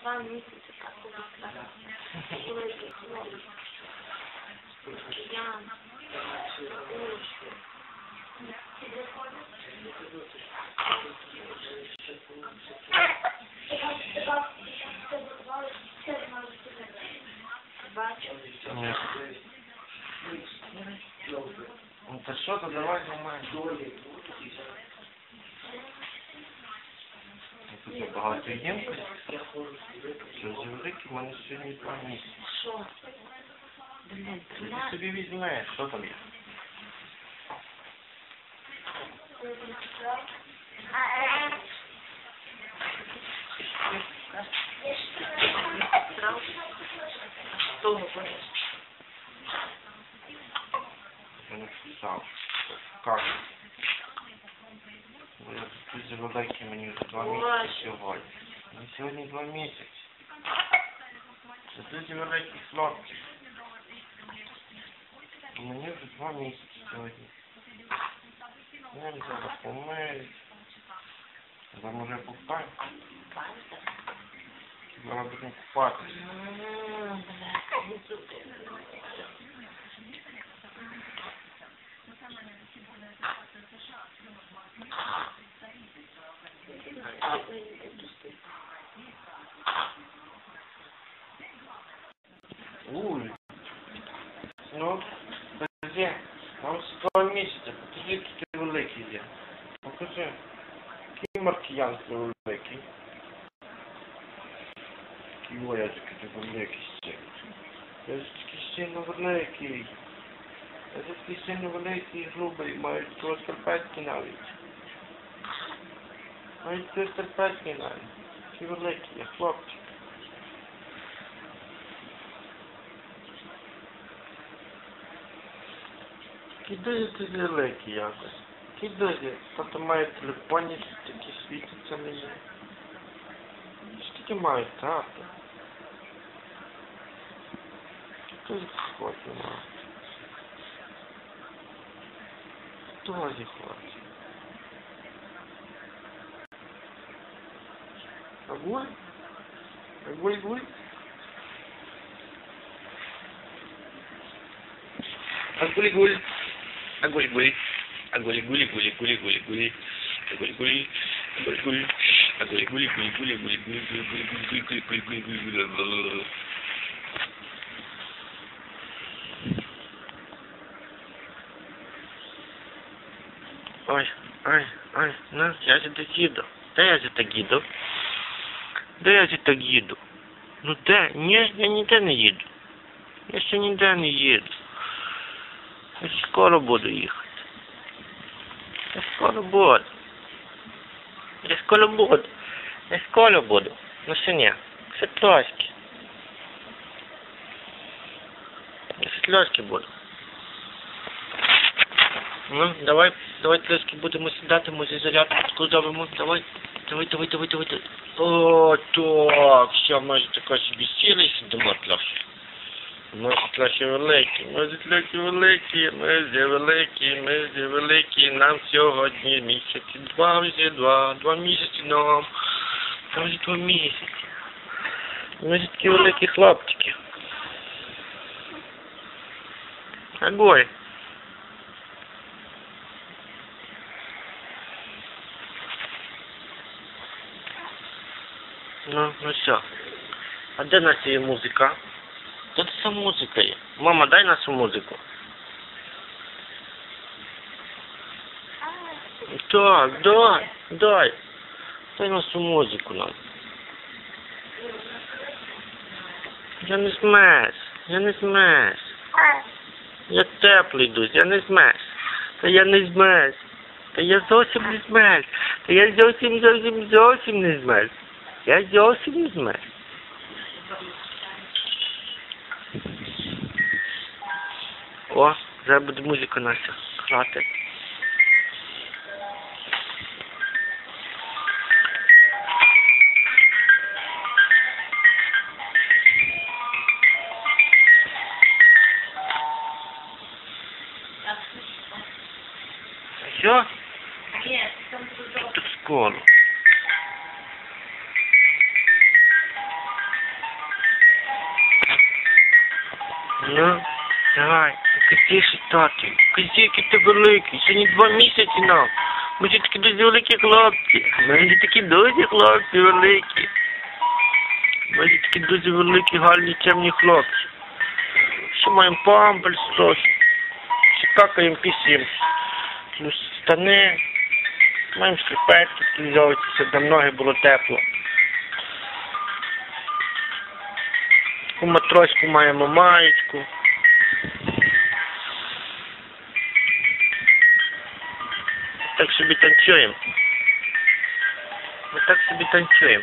два месяца как у нас человек новый. Я Ну, так что-то давай нормально. Є багато ємкостей. Що великі, в мене сьогодні два місяці. Що? Блін, Ти собі візьмеш, що там є? Хто? Я не писав. Как? Я дуже великий, мені вже два місяці сьогодні. Мені сьогодні два місяці. Це дуже великий хлопчик. Мені вже два місяці сьогодні. Я зараз помию. Зараз може купаю. Зараз будемо купати. Лули. Ну, друзі, там 100 місяця, покажи, який ти великий є. Покажи, який маркіян ти великий. Який воячки ти великий ще. Яжечки сильно великий. Яжечки сильно великий і грубий, мають твої шкарпетки навіть. Мають твої шкарпетки навіть. Ти великий, хлопчик. Кидайте лелеки якось. Кидайте, потім тобто має телефончик, такі світиться не є. Скільки має тата? Хто їх хватить? Хто їх хватить? Огонь? Огонь, огонь? Отгуль-гуль. Агуль-гуль. Агуль-гуль-гуль-гуль-гуль-гуль. Агуль-гуль. Агуль-гуль. Агуль-гуль-гуль-гуль-гуль-гуль-гуль-гуль-гуль-гуль-гуль-гуль-гуль-гуль-гуль-гуль-гуль-гуль-гуль-гуль-гуль-гуль-гуль-гуль-гуль-гуль-гуль-гуль-гуль-гуль-гуль-гуль-гуль-гуль-гуль-гуль-гуль-гуль-гуль-гуль-гуль-гуль-гуль-гуль-гуль-гуль-гуль-гуль-гуль-гуль-гуль-гуль-гуль-гуль-гуль-гуль-гуль-гуль-гуль-гуль-гуль-гуль-гуль-гуль-гуль-гуль-гуль-гуль-гуль-гуль-гуль-гуль-гуль-гуль-гуль-гуль-гуль-гуль-гуль-гуль-гуль-гуль-гуль-гуль-гуль-гуль-гуль-гуль-гуль-гуль-гуль-gulь-gulь, Ой, ой, ой, ну, я же так їду. Де я же так їду? Де я же так їду? Ну де? Ні, я ніде не їду. Я ще ніде не їду. Я скоро буду їхати. Я скоро буду. Я скоро буду. Я скоро буду. Ну ні. Ще трошки. Я ще трошки буду. Ну, давай, давай трошки будемо сідати, може зарядку таку зробимо. Давай, давай, давай, давай, давай. О, так, все, може тако собі сіли і сидимо трохи. Трохи великі, трохи великі, ми ж великі, ми ж великі, нам сьогодні місяці, два вже два, два місяці нам, там вже два місяці. Ми ж такі великі хлопчики. Огонь. Ну, ну все. А де наша музика? Тут вся музика є. Мама, дай нашу музику. Так, дай, дай. Дай нашу музику нам. Я не змерз, я не змерз. Я теплий йдусь, я не змерз. Та я не змерз. Та я зовсім не змерз. Та я зовсім, зовсім, зовсім не змерз. Я зовсім не змерз. О, зараз буде музика наша. Хватить. Все? Ні, там тут Так Ну, давай, катіше, тату. Який ти великий. Сьогодні два місяці нам. Ми ж такі дуже великі хлопці. Ми ж такі дуже хлопці великі. Ми ж такі дуже великі, гарні, темні хлопці. Ще маємо памперс трохи. Ще какаємо пісім. Ну, штани. Маємо шкарпетки, взялися, щоб ноги було тепло. como atroz com maia mamáico. Tak sobie tańczyłem. No tak sobie tańczyłem.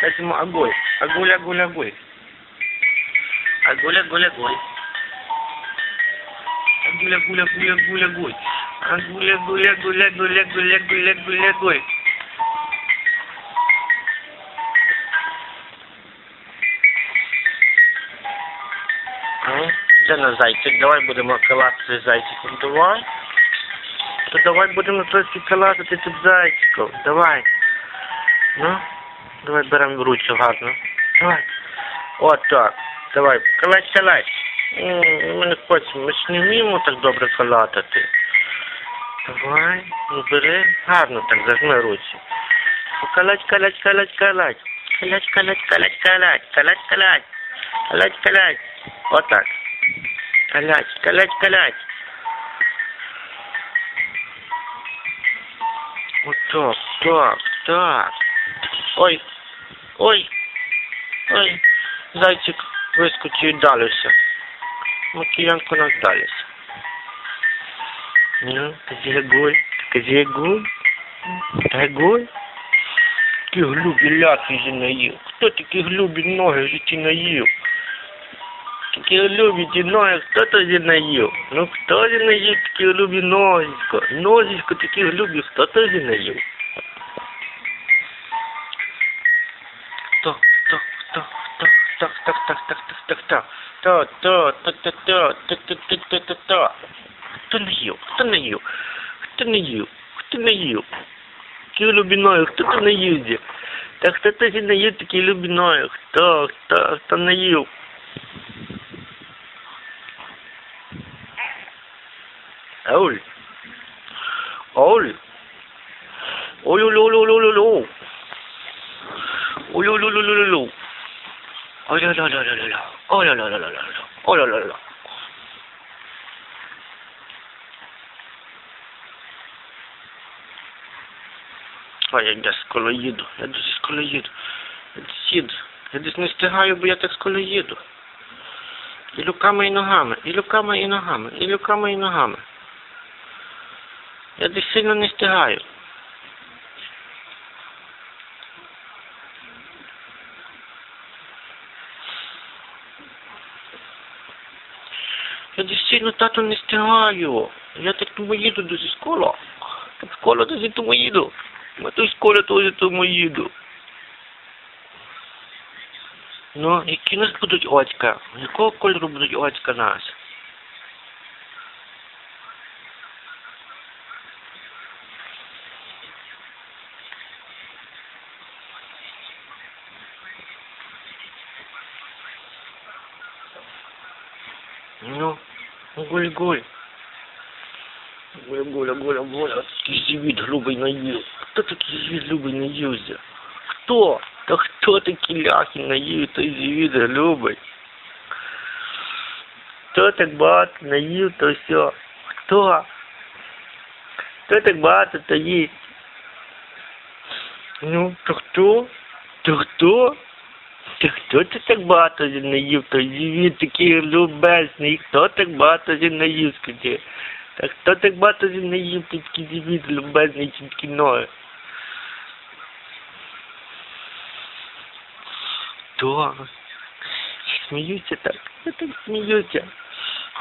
Поэтому огонь. Огонь, огонь, огонь. Огонь, огонь, огонь. Огонь, огонь, огонь, огонь, огонь. Огонь, огонь, огонь, огонь, огонь, огонь, огонь. Це на зайчик. Давай будемо калатати з зайчиком. Давай. То давай будемо трошки калатати тут зайчиком. Давай. Ну, давай беремо ручку гарно. Давай. От так. Давай. Калач. М, Ми не хочемо, ми ж не вміємо так добре калатати. Давай, ну бери, гарно так зажми руці. Калач, калач, калач, калач. Калач, калач, калач, калач. Калач, калач. Калач, калач. Отак. Калять, калять, калять. Вот так, так, так. Ой, ой, ой. Зайчик вискочив і далися. Макіянку надалися. Ну, зігуль, зігуль, зігуль. Такі глюбі ляки наїв. Кто такие глюбі ноги житті наїв? Такі глюбі ті ноги, хто тоді наїв? Ну хто ж наїв такі глюбі нозисько? Нозисько такі глюбі, хто тоді наїв? Хто, хто, хто, хто, хто, хто, хто, хто, хто, хто, хто, хто, хто, хто, хто, хто, хто, хто, хто, хто, їв? Хто не їв? Хто не їв? Хто не їв? Такі любіною, хто то не їв? де? Та хто то не їв такі любіною? Хто, хто, хто не Holy. Holy. Ololololololo. Ololololololo. Oh là là là là là là. Oh là là là là là là. Oh là là là. Ой, я десь коло їду. Я десь коло їду. Я десь їду. Я десь не встигаю, бо я так коло їду. І руками, і ногами, і руками, і ногами, і руками, і ногами. Я десь сильно не встигаю. Я десь сильно тато не встигаю. Я так тому їду дуже скоро. Так скоро дуже тому їду. Я то скоро теж тому їду. Ну, які у нас будуть очка? Якого кольору будуть очка нас? Ну, гуль-гуль. Гуля-гуля, гуля-гуля. Такий живіт грубий наїв. Хто такий живіт грубий наївся? Хто? Та хто ляхи наїв, той живіт грубий? Хто так багато наїв, то все? Хто? Хто так багато то їсть? Ну, то хто? То хто? Та хто це так багато вже наїв? Той живіт такий любезний. Хто так багато вже наїв, скажи? Та хто так багато вже наїв, той такий живіт любезний, чи такі ноги? Хто? Сміються так. Я так сміюся.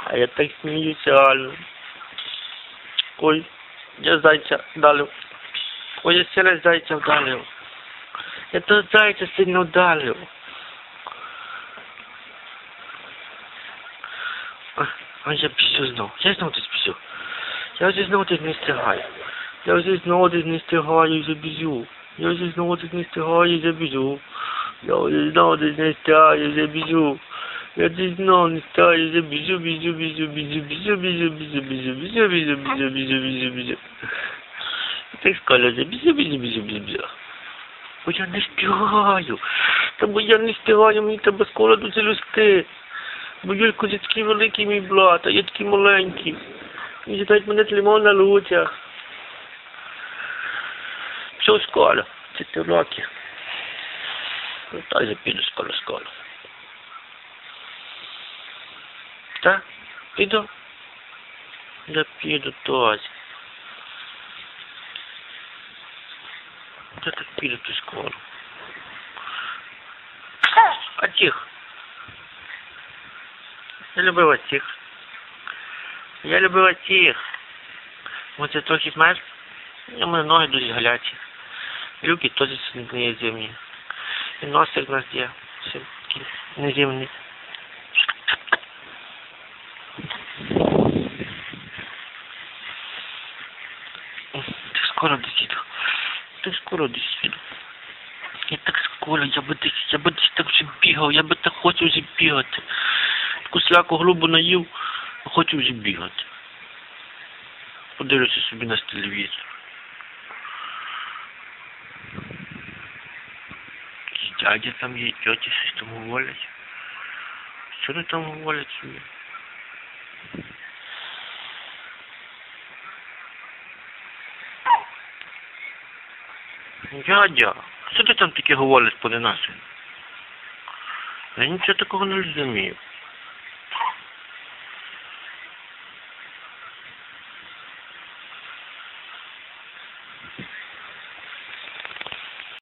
А я так сміюся, реально. Ой, я зайця вдалив. Ой, я сіре зайця вдалив. Я того зайця сильно вдалив. А, а я пісю знов. Я знов десь пісю. Я вже знову десь не встигаю. Я вже знову десь не встигаю і забіжу. Я вже знову десь не встигаю і забіжу. Я вже знову десь не стаю, вже біжу. Я десь знову не стаю, вже біжу, біжу, біжу, біжу, біжу, біжу, біжу, біжу, біжу, біжу, біжу, біжу, біжу, біжу. Ти скаля, вже біжу, біжу, біжу, біжу, біжу. Бо я не встигаю. Та бо я не встигаю, мені треба скоро до целюсти. Бо Юлько вже такий великий мій блат, а я такий маленький. І читають мене лимон на лучах. Все школу. Це ти роки. Ну, та я піду скоро. Так? Піду? Я піду теж. Я так піду в ту школу. А тих? Я любила тих. Я любила тих. Оце трохи знаєш, у мене ноги дуже гарячі. Люки теж не зимні. І носик у нас є. Все такий незимний. Так скоро досіду. Так скоро досіду. Я так скоро, я би десь, я би десь так вже бігав, я би так хочу вже бігати. Таку сляку грубу наїв, хочу вже бігати. Подивлюся собі на телевізор. Дядя там є, тьоті щось там говорять. Що вони там говорять собі? Дядя, що ти там таке говориш по нашому? Я нічого такого не розумію.